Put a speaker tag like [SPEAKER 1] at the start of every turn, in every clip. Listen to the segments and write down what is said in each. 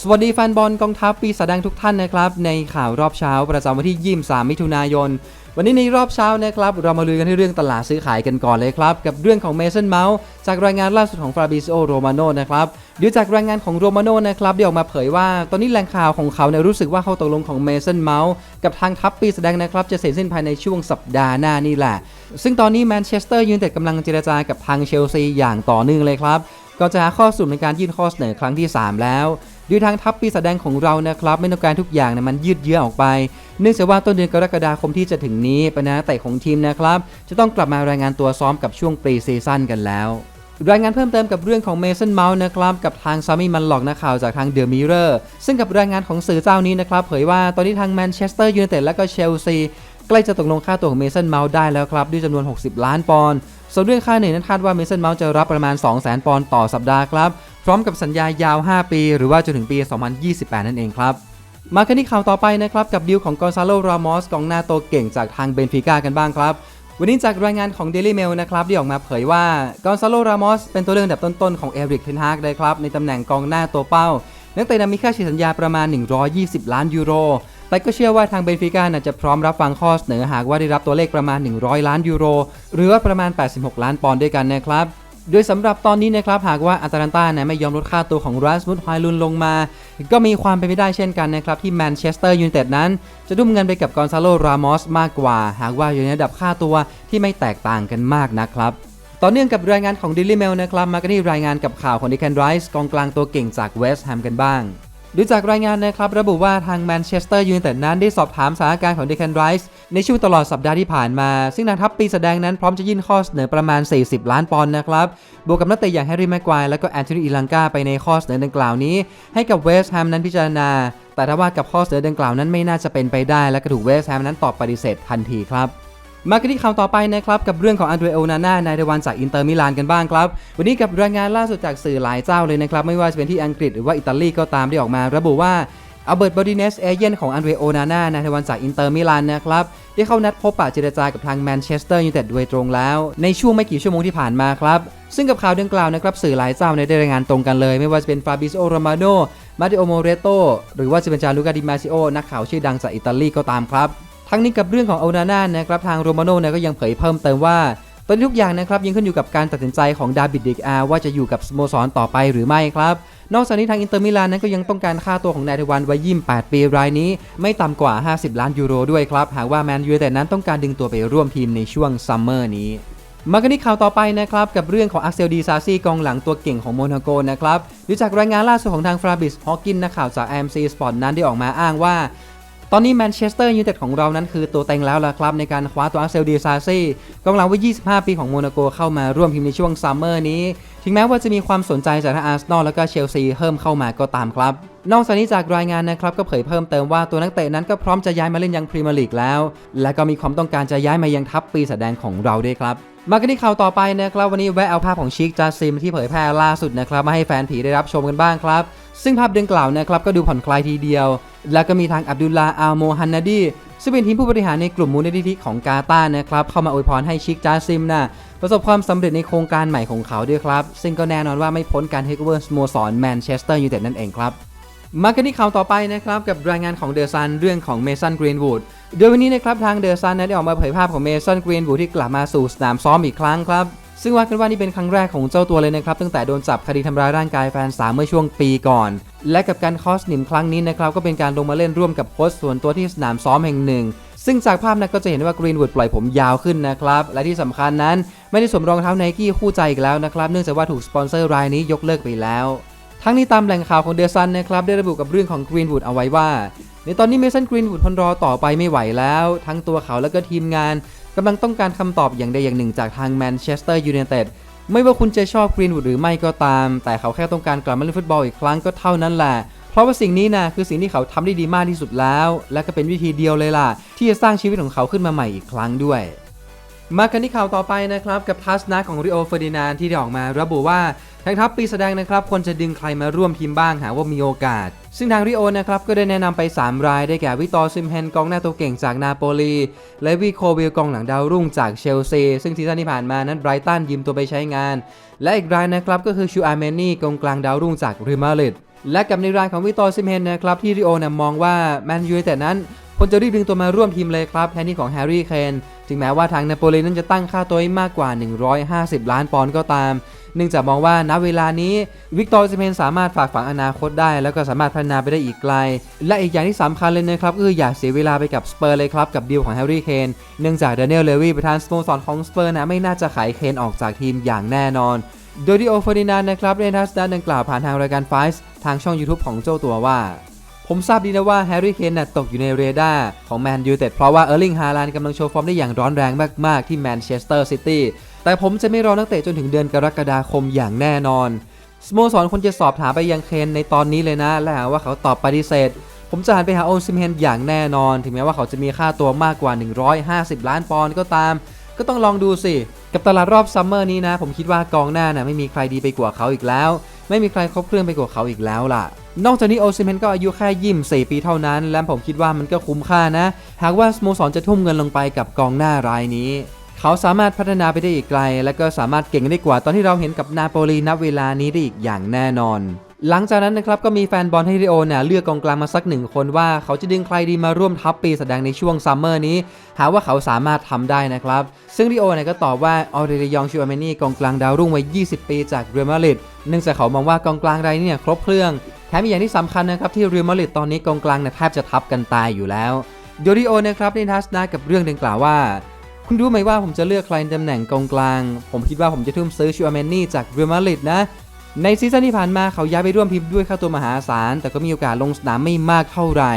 [SPEAKER 1] สวัสดีแฟนบอลกองทัพปีศาจแดงทุกท่านนะครับ ในข่าวรอบเช้าประจำวันที่ 23 มิถุนายน วันนี้ในรอบเช้านะครับ เรามาลุยกันที่เรื่องตลาดซื้อขายกันก่อนเลยครับ กับเรื่องของเมสันเมาส์จากรายงานล่าสุดของฟราบิซโอโรมาโนนะครับเดูจากรายงานของโรมาโนนะครับได้ออกมาเผยว่า ตอนนี้แหล่งข่าวของเขาเนี่ยรู้สึกว่าข้อตกลงของเมสันเมาส์กับทางทัพปีศาจแดงนะครับจะเสร็จสิ้นภายในช่วงสัปดาห์หน้านี่แหละ ซึ่งตอนนี้แมนเชสเตอร์ยูไนเต็ดกำลังเจรจากับทางเชลซีอย่างต่อเนื่องเลยครับก็จะหาข้อสรุปในการยื่นข้อเสนอครั้งที่ 3 แล้ว โดยทางทัพปีศาจแดงของเรานะครับไม่ต้องการทุกอย่างเนี่ยมันยืดเยื้อออกไป เนื่องจากว่าต้นเดือนกรกฎาคมที่จะถึงนี้ปนนักเตะของทีมนะครับ จะต้องกลับมารายงานตัวซ้อมกับช่วงปรีซีซั่นกันแล้วรายงานเพิ่มเติมกับเรื่องของเมสันเมาส์นะครับกับทางซามิมันหลอกนักข่าวจากทางเดอะมิเรอร์ซึ่งกับรายงานของสื่อเจ้านี้นะครับเผยว่าตอนนี้ทางแมนเชสเตอร์ยูไนเต็ดและก็เชลซี ใกล้จะตกลงค่าตัวของเมสันเมาส์ได้แล้วครับ ด้วยจำนวน 60 ล้านปอนด์ส่วนเรื่องค่าเหนื่อยนั้นคาดว่าเมสันเมาส์จะรับประมาณ 200,000 ปอนด์ต่อสัปดาห์ครับ พร้อมกับสัญญายาว 5 ปี หรือว่าจนถึงปี 2028 นั่นเองครับมากันที่ข่าวต่อไปนะครับ กับดิวของกอนซาโล รามอสกองหน้าตัวเก่งจากทางเบนฟิก้ากันบ้างครับ วันนี้จากรายงานของ Daily Mail นะครับที่ออกมาเผยว่ากอนซาโล รามอสเป็นตัวเลือกดับต้นๆของเอริกเทนฮากเลยครับในตำแหน่งกองหน้าตัวเป้า นักเตะนั้นมีค่าฉีดสัญญาประมาณ 120 ล้านยูโร แต่ก็เชื่อว่าทางเบนฟิก้าน่าจะพร้อมรับฟังข้อเสนอหากว่าได้รับตัวเลขประมาณ 100 ล้านยูโร หรือว่าประมาณ 86 ล้านปอนด์ด้วยกันนะครับโดยสำหรับตอนนี้นะครับหากว่าอัตแลนตานี่ยไม่ยอมลดค่าตัวของรัสมุดไฮลุนลงมา ก็มีความเป็นไปได้เช่นกันนะครับ ที่แมนเชสเตอร์ยูไนเต็ดนั้น จะดุ่มเงินไปกับกอนซาโล รามอสมากกว่า หากว่าอยู่ในระดับค่าตัวที่ไม่แตกต่างกันมากนะครับ ต่อเนื่องกับรายงานของ Daily Mail นะครับ มากันที่รายงานกับข่าวของดิแคนไรส์กองกลางตัวเก่งจากเวสต์แฮมกันบ้าง ดูจากรายงานนะครับระบุว่าทางแมนเชสเตอร์ยูไนเต็ดนั้นได้สอบถามสถานการณ์ของเดคันไรส์ในช่วงตลอดสัปดาห์ที่ผ่านมา ซึ่งทางทัพปีแสดงนั้นพร้อมจะยื่นข้อเสนอประมาณ 40 ล้านปอนด์นะครับ บวกกับนักเตะอย่างแฮร์รี่แม็กควายและก็แอนโทนีอีลังกาไปในข้อเสนอดังกล่าวนี้ ให้กับเวสต์แฮมนั้นพิจารณา แต่ถ้าว่ากับข้อเสนอดังกล่าวนั้นไม่น่าจะเป็นไปได้และก็ถูกเวสต์แฮมนั้นตอบปฏิเสธทันทีครับ มากันที่ข่าวต่อไปนะครับกับเรื่องของอันเดรโอนาน่านายเดวันจากอินเตอร์มิลานกันบ้างครับ วันนี้กับรายงานล่าสุดจากสื่อหลายเจ้าเลยนะครับ ไม่ว่าจะเป็นที่อังกฤษหรือว่าอิตาลีก็ตามที่ออกมา ระบุว่าอัลเบิร์ตบอดิเนสเอเย่นของอันเดรโอนาน่านายเดวันจากอินเตอร์มิลานนะครับได้เข้านัดพบปะเจรจากับทางแมนเชสเตอร์ยูไนเต็ดโดยตรงแล้ว ในช่วงไม่กี่ชั่วโมงที่ผ่านมาครับ ซึ่งกับข่าวดังกล่าวนะครับสื่อหลายเจ้าได้รายงานตรงกันเลย ไม่ว่าจะเป็นฟาบิโอโรมาโนมาริโอโมเรโตหรือว่าจะเป็นจารุกาดิมาซิโอนักข่าวชื่อดังจากอิตาลีก็ตามครับ ทั้งนี้กับเรื่องของโอนาน่านะครับทางโรมาโน่เนี่ยก็ยังเผยเพิ่มเติมว่าตอนนี้ทุกอย่างนะครับยังขึ้นอยู่กับการตัดสินใจของดาบิดเดกอาว่าจะอยู่กับสโมสรต่อไปหรือไม่ครับ นอกจากนี้ทางอินเตอร์มิลานนั้นก็ยังต้องการค่าตัวของนายทวันวัยยิม8ปีรายนี้ ไม่ต่ำกว่า 50 ล้านยูโรด้วยครับ หากว่าแมนยูแต่นั้นต้องการดึงตัวไปร่วมทีมในช่วงซัมเมอร์นี้มากันที่ข่าวต่อไปนะครับกับเรื่องของอักเซลดีซาซีกองหลังตัวเก่งของโมนาโกนะครับดูจากรายงานล่าสุดของทางฟราบิสฮอกินนักข่าวจาก AMC Sport นั้นได้ออกมาอ้างว่า ตอนนี้แมนเชสเตอร์ยูไนเต็ดของเรานั้นคือตัวเต็งแล้วล่ะครับ ในการคว้าตัวอาร์เซลดีซาซีกองหลังวัย 25 ปีของโมนาโกเข้ามาร่วมทีมในช่วงซัมเมอร์นี้ ถึงแม้ว่าจะมีความสนใจจากทั้งอาร์เซนอลและก็เชลซีเพิ่มเข้ามาก็ตามครับ นอกจากนี้จากรายงานนะครับก็เผยเพิ่มเติมว่าตัวนักเตะนั้นก็พร้อมจะย้ายมาเล่นยังพรีเมียร์ลีกแล้ว และก็มีความต้องการจะย้ายมายังทัพปีแสดงของเราด้วยครับมากันที่ข่าวต่อไปนะครับวันนี้แวะเอาภาพของชิคจาซิมที่เผยแพร่ล่าสุดนะครับมาให้แฟนผีได้รับชมกันบ้างครับ ซึ่งภาพดังกล่าวนะครับก็ดูผ่อนคลายทีเดียว แล้วก็มีทางอับดุลลาอัลโมฮันนาดีซึ่งเป็นทีมผู้บริหารในกลุ่มมูลนิธิของกาตาร์นะครับ เข้ามาอวยพรให้ชิคจาซิมนะประสบความสำเร็จในโครงการใหม่ของเขาด้วยครับ ซึ่งก็แน่นอนว่าไม่พ้นการเทคโอเวอร์สโมสรแมนเชสเตอร์ยูไนเต็ดนั่นเองครับ มากันที่ข่าวต่อไปนะครับ กับรายงานของเดอะซันเรื่องของเมสันกรีนวูดโดยวันนี้นะครับทางเดอะซันได้ออกมาเผยภาพของเมสันกรีนวูดที่กลับมาสู่สนามซ้อมอีกครั้งครับ ซึ่งว่ากันว่านี่เป็นครั้งแรกของเจ้าตัวเลยนะครับตั้งแต่โดนจับคดีทำร้ายร่างกายแฟนสาวเมื่อช่วงปีก่อน และกับการคอสหนิมครั้งนี้นะครับก็เป็นการลงมาเล่นร่วมกับโค้ชส่วนตัวที่สนามซ้อมแห่งหนึ่ง ซึ่งจากภาพนั้นก็จะเห็นว่ากรีนวูดปล่อยผมยาวขึ้นนะครับและที่สำคัญนั้น ไม่ได้สวมรองเท้าไนกี้คู่ใจอีกแล้วนะครับเนื่องจากว่าถูกสปอนเซอร์รายนี้ยกเลิกไปแล้วทั้งนี้ตามแหล่งข่าวของเดซันนะครับได้ระบุกับเรื่องของกรีนวูดเอาไว้ว่าในตอนนี้เมสันกรีนวูดทนรอต่อไปไม่ไหวแล้ว ทั้งตัวเขาและก็ทีมงาน กำลังต้องการคำตอบอย่างใดอย่างหนึ่งจากทางแมนเชสเตอร์ยูไนเต็ดไม่ว่าคุณจะชอบกรีนวูดหรือไม่ก็ตาม แต่เขาแค่ต้องการกลับมาเล่นฟุตบอลอีกครั้งก็เท่านั้นแหละ เพราะว่าสิ่งนี้นะคือสิ่งที่เขาทำได้ดีมากที่สุดแล้ว และก็เป็นวิธีเดียวเลยล่ะ ที่จะสร้างชีวิตของเขาขึ้นมาใหม่อีกครั้งด้วย มากันที่ข่าวต่อไปนะครับ กับทัศนะของริโอเฟอร์ดินานที่ได้ออกมาระบุว่าทางทัพปีแสดงนะครับควรจะดึงใครมาร่วมทีมบ้างหาว่ามีโอกาส ซึ่งทางริโอนะครับก็ได้แนะนำไป 3 รายได้แก่วิตอซิมเฮนกองหน้าตัวเก่งจากนาโปลี และวีโควิลกองหลังดาวรุ่งจากเชลซี ซึ่งซีซั่นที่ผ่านมานั้นไบรตันยืมตัวไปใช้งาน และอีกรายนะครับก็คือชูอาร์เมนี่กองกลางดาวรุ่งจากริมาริดและกับในรายของวิตอซิมเฮนนะครับที่ริโอนะมองว่าแมนยูไนเต็ดนั้นควรจะรีบดึงตัวมาร่วมทีมเลยครับแทนที่ของแฮร์รี่เคน ถึงแม้ว่าทางนาโปลีนั้นจะตั้งค่าตัวไว้มากกว่า 150 ล้านปอนด์ก็ตาม เนื่องจากมองว่าณเวลานี้วิกตอร์ซิเมนสามารถฝากฝังอนาคตได้ แล้วก็สามารถพัฒนาไปได้อีกไกล และอีกอย่างที่สำคัญเลยนะครับคืออย่าเสียเวลาไปกับสเปอร์เลยครับกับดีลของแฮร์รี่เคนเนื่องจากเดนเนลเลวีประธานสโมสรของสเปอร์นะไม่น่าจะขายเคนออกจากทีมอย่างแน่นอน โดยที่โอเฟอร์ดินานนะครับได้ทัศนะดังกล่าวผ่านทางรายการไฟส์ทางช่อง YouTube ของเจ้าตัวว่า ผมทราบดีนะว่าแฮร์รี่เคนน่ะตกอยู่ในเรดาร์ของแมนยูแต่เพราะว่าเออร์ลิงฮาลานกำลังโชว์ฟอร์มได้อย่างร้อนแรงมาก ๆ ที่แมนเชสเตอร์ซิตี้แต่ผมจะไม่รอนักเตะจนถึงเดือนกรกฎาคมอย่างแน่นอนสโมสรควรจะสอบถามไปยังเคนในตอนนี้เลยนะ และหากว่าเขาตอบปฏิเสธ ผมจะหันไปหาโอซิมเฮนอย่างแน่นอน ถึงแม้ว่าเขาจะมีค่าตัวมากกว่า 150 ล้านปอนด์ก็ตาม ก็ต้องลองดูสิ กับตลาดรอบซัมเมอร์นี้นะ ผมคิดว่ากองหน้านะไม่มีใครดีไปกว่าเขาอีกแล้ว ไม่มีใครครบเครื่องไปกว่าเขาอีกแล้วล่ะ นอกจากนี้โอซิเมนก็อายุแค่ยิม4ปีเท่านั้น และผมคิดว่ามันก็คุ้มค่านะ หากว่าสโมสรจะทุ่มเงินลงไปกับกองหน้ารายนี้ เขาสามารถพัฒนาไปได้อีกไกล และก็สามารถเก่งได้กว่าตอนที่เราเห็นกับนาโปลีณเวลานี้ได้อีกอย่างแน่นอน หลังจากนั้นนะครับก็มีแฟนบอลให้ริโอเนี่ยเลือกกองกลางมาสักหนึ่งคนว่าเขาจะดึงใครดีมาร่วมทัพปีแสดงในช่วงซัมเมอร์นี้ หาว่าเขาสามารถทำได้นะครับ ซึ่งริโอเนี่ยก็ตอบว่าออเรลิยองชูอาเมนี่กองกลางดาวรุ่งวัย 20 ปีจากเรอัลมาดริดเนื่องจากเขามองว่ากองกลางรายนี้เนี่ยครบเครื่อง มอีกอย่างที่สำคัญนะครับที่เรอัลมาดริดตอนนี้กองกลางเนี่ยแทบจะทับกันตายอยู่แล้วโดริโอนะครับได้ทัศนะกับเรื่องดังกล่าวว่า คุณรู้ไหมว่าผมจะเลือกใครในตำแหน่งกองกลาง ผมคิดว่าผมจะทุ่มซื้อชูอาเมนนี่จากเรอัลมาดริดนะในซีซั่นที่ผ่านมาเขาย้ายไปร่วมทีมด้วยค่าตัวมหาศาล แต่ก็มีโอกาสลงสนามไม่มากเท่าไหร่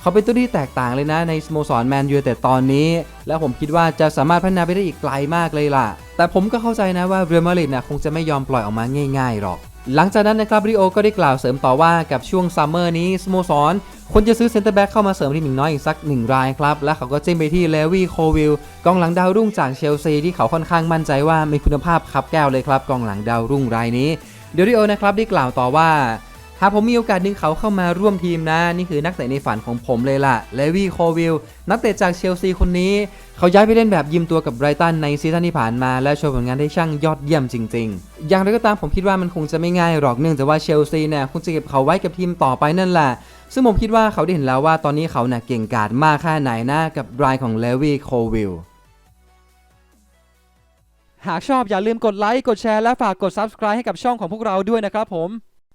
[SPEAKER 1] เขาเป็นตัวที่แตกต่างเลยนะในสโมสรแมนยูแต่ตอนนี้ แล้วผมคิดว่าจะสามารถพัฒนาไปได้อีกไกลมากเลยล่ะ แต่ผมก็เข้าใจนะว่าเรอัลมาดริดนะคงจะไม่ยอมปล่อยออกมาง่ายๆหรอก หลังจากนั้นนะครับริโอก็ได้กล่าวเสริมต่อว่ากับช่วงซัมเมอร์นี้สโมสรควรจะซื้อเซนเตอร์แบ็กเข้ามาเสริมทีมหนึ่งน้อยอีกสักหนึ่งรายครับ และเขาก็จิ้มไปที่เลวี่โควิลกองหลังดาวรุ่งจากเชลซีที่เขาค่อนข้างมั่นใจว่ามีคุณภาพครับแก้วเลยครับกองหลังดาวรุ่งรายนี้เดริโอนะครับได้กล่าวต่อว่า หากผมมีโอกาสดึงเขาเข้ามาร่วมทีมนะ นี่คือนักเตะในฝันของผมเลยล่ะเลวี่โควิลนักเตะจากเชลซีคนนี้ เขาย้ายไปเล่นแบบยืมตัวกับไบรตันในซีซั่นที่ผ่านมา และโชว์ผลงานได้ช่างยอดเยี่ยมจริง ๆ อย่างไรก็ตามผมคิดว่ามันคงจะไม่ง่ายหรอกเนื่องจากว่าเชลซีเนี่ยคงจะเก็บเขาไว้กับทีมต่อไปนั่นแหละซึ่งผมคิดว่าเขาได้เห็นแล้วว่าตอนนี้เขาเนี่ยเก่งกาจมากแค่ไหนนะกับรายของเลวี่โควิลหากชอบอย่าลืมกดไลค์กดแชร์และฝากกด Subscribe ให้กับช่องของพวกเราด้วยนะครับผม